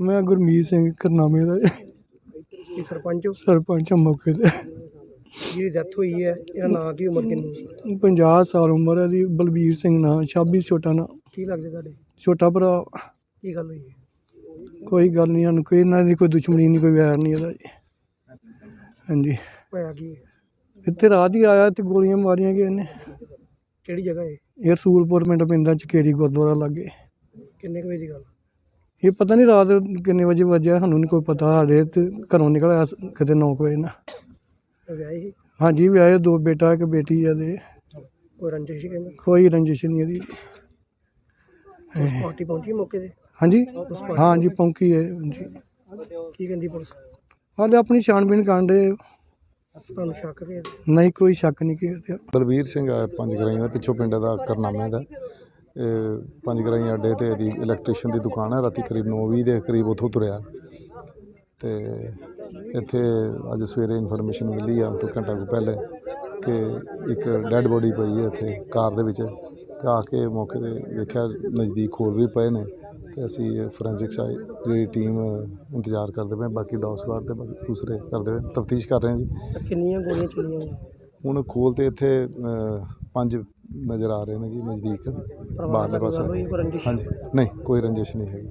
ਮੈਂ ਗੁਰਮੀਤ ਸਿੰਘ ਕਰਨਾਮੇ ਦਾ ਕੀ ਸਰਪੰਚ ਹੋ? ਸਰਪੰਚ ਹਾਂ ਮੌਕੇ ਤੇ। ਜਿਹਦੀ ਡੈਥ ਹੋਈ ਹੈ ਇਹਦਾ ਨਾਂ ਕੀ ਉਮਰ ਕਿੰਨੀ 50 ਸਾਲ ਉਮਰ ਹੈ ਦੀ ਬਲਬੀਰ ਸਿੰਘ ਨਾਂ ਛਾਬੀ ਛੋਟਾ ਨਾਂ। ਕੀ ਲੱਗਦੇ ਤੁਹਾਡੇ? ਛੋਟਾ ਭਰਾ। ਕੀ ਗੱਲ ਹੋਈ ਹੈ? ਕੋਈ ਗੱਲ ਨਹੀਂ ਸਾਨੂੰ ਕੋਈ ਇਹਨਾਂ ਦੀ ਕੋਈ ਦੁਸ਼ਮਣੀ ਨਹੀਂ ਕੋਈ ਵੈਰ ਨਹੀਂ ਇਹਦਾ ਜੀ। ਹਾਂਜੀ। ਹੋਇਆ ਕੀ ਹੈ? ਇੱਥੇ ਰਾਤ ਹੀ ਆਇਆ ਤੇ ਗੋਲੀਆਂ ਮਾਰੀਆਂ ਗਏ ਨੇ ਕਿਹੜੀ ਜਗ੍ਹਾ ਹੈ ਇਹ ਰਸੂਲਪੁਰ ਪਿੰਡ ਪੈਂਦਾ ਚਕੇਰੀ ਗੁਰਦੁਆਰਾ ਲਾਗੇ। ਕਿੰਨੇ ਕੁ ਵਜੇ ਦੀ ਗੱਲ? ਇਹ ਪਤਾ ਨਹੀਂ ਰਾਤ ਕਿੰਨੇ ਵਜੇ ਵੱਜਿਆ ਸਾਨੂੰ ਨਹੀਂ ਕੋਈ ਪਤਾ ਸਾਡੇ ਤੇ ਘਰੋਂ ਨਿਕਲ ਆਇਆ ਸ- ਕਿਤੇ 9 ਵਜੇ ਨਾ। ਵਿਆਹੀ ਸੀ? ਹਾਂਜੀ ਵਿਆਹੇ ਦੋ ਬੇਟਾ ਇੱਕ ਬੇਟੀ ਆ ਦੇ ਕੋਈ ਰੰਜਿਸ਼ ਸੀ ਕਹਿੰਦੇ? ਕੋਈ ਰੰਜਿਸ਼ ਨਹੀਂ ਇਹਦੀ। ਪਾਰਟੀ ਪਹੁੰਚੀ ਮੌਕੇ ਤੇ? ਹਾਂਜੀ। ਹਾਂਜੀ ਪੌਂਕੀ ਹੈ ਹਾਂਜੀ। ਕੀ ਕਹਿੰਦੀ ਪੁਲਿਸ? ਹਾਲੇ ਆਪਣੀ ਛਾਣਬੀਣ ਕਾਂਡੇ ਤੁਹਾਨੂੰ ਸ਼ੱਕ ਨਹੀਂ ਕੋਈ ਸ਼ੱਕ ਨਹੀਂ ਕਿ ਤੇ ਬਲਵੀਰ ਸਿੰਘ ਆ ਪੰਜ ਗਰਾਈਆਂ ਦਾ ਪਿੱਛੋਂ ਪਿੰਡ ਦਾ ਕਰਨਾਮੇ ਦਾ ਪੰਜ ਗਰਾਈਆਂ ਅੱਡੇ ਤੇ ਇਹਦੀ ਇਲੈਕਟ੍ਰੀਸ਼ੀਅਨ ਦੀ ਦੁਕਾਨ ਹੈ ਰਾਤੀ ਕਰੀਬ 9:20 ਦੇ ਕਰੀਬ ਉੱਥੋਂ ਤੁਰਿਆ। ਤੇ ਇੱਥੇ ਅੱਜ ਸਵੇਰੇ ਇਨਫੋਰਮੇਸ਼ਨ ਮਿਲੀ ਆ ਤੋਂ ਘੰਟਾ ਕੁ ਪਹਿਲੇ ਕਿ ਇੱਕ ਡੈੱਡ ਬੋਡੀ ਪਈ ਹੈ ਇੱਥੇ ਕਾਰ ਦੇ ਵਿੱਚ। ਤੇ ਆ ਕੇ ਮੌਕੇ ਤੇ ਵੇਖਿਆ ਨਜ਼ਦੀਕ ਹੋਰ ਵੀ ਪਏ ਨੇ। ਤੇ ਅਸੀਂ ਫੋਰੈਂਸਿਕਸ ਆਈ ਜਿਹੜੀ ਟੀਮ ਇੰਤਜ਼ਾਰ ਕਰਦੇ ਪਏ ਬਾਕੀ ਡੌਗ ਸਵਾਰ ਤੇ ਬਾਕੀ ਦੂਸਰੇ ਕਰਦੇ ਪਏ। ਤਫਤੀਸ਼ ਕਰ ਰਹੇ ਹਾਂ ਜੀ। ਕਿੰਨੀਆਂ ਗੋਲੀਆਂ ਚੱਲੀਆਂ? ਹੁਣ ਖੋਲ ਤੇ ਇੱਥੇ ਪੰਜ ਨਜ਼ਰ ਆ ਰਹੇ ਨੇ ਜੀ ਨਜ਼ਦੀਕ ਬਾਹਰਲੇ ਪਾਸੇ। ਹਾਂਜੀ। ਨਹੀਂ ਕੋਈ ਰੰਜਿਸ਼ ਨਹੀਂ ਹੈਗੀ।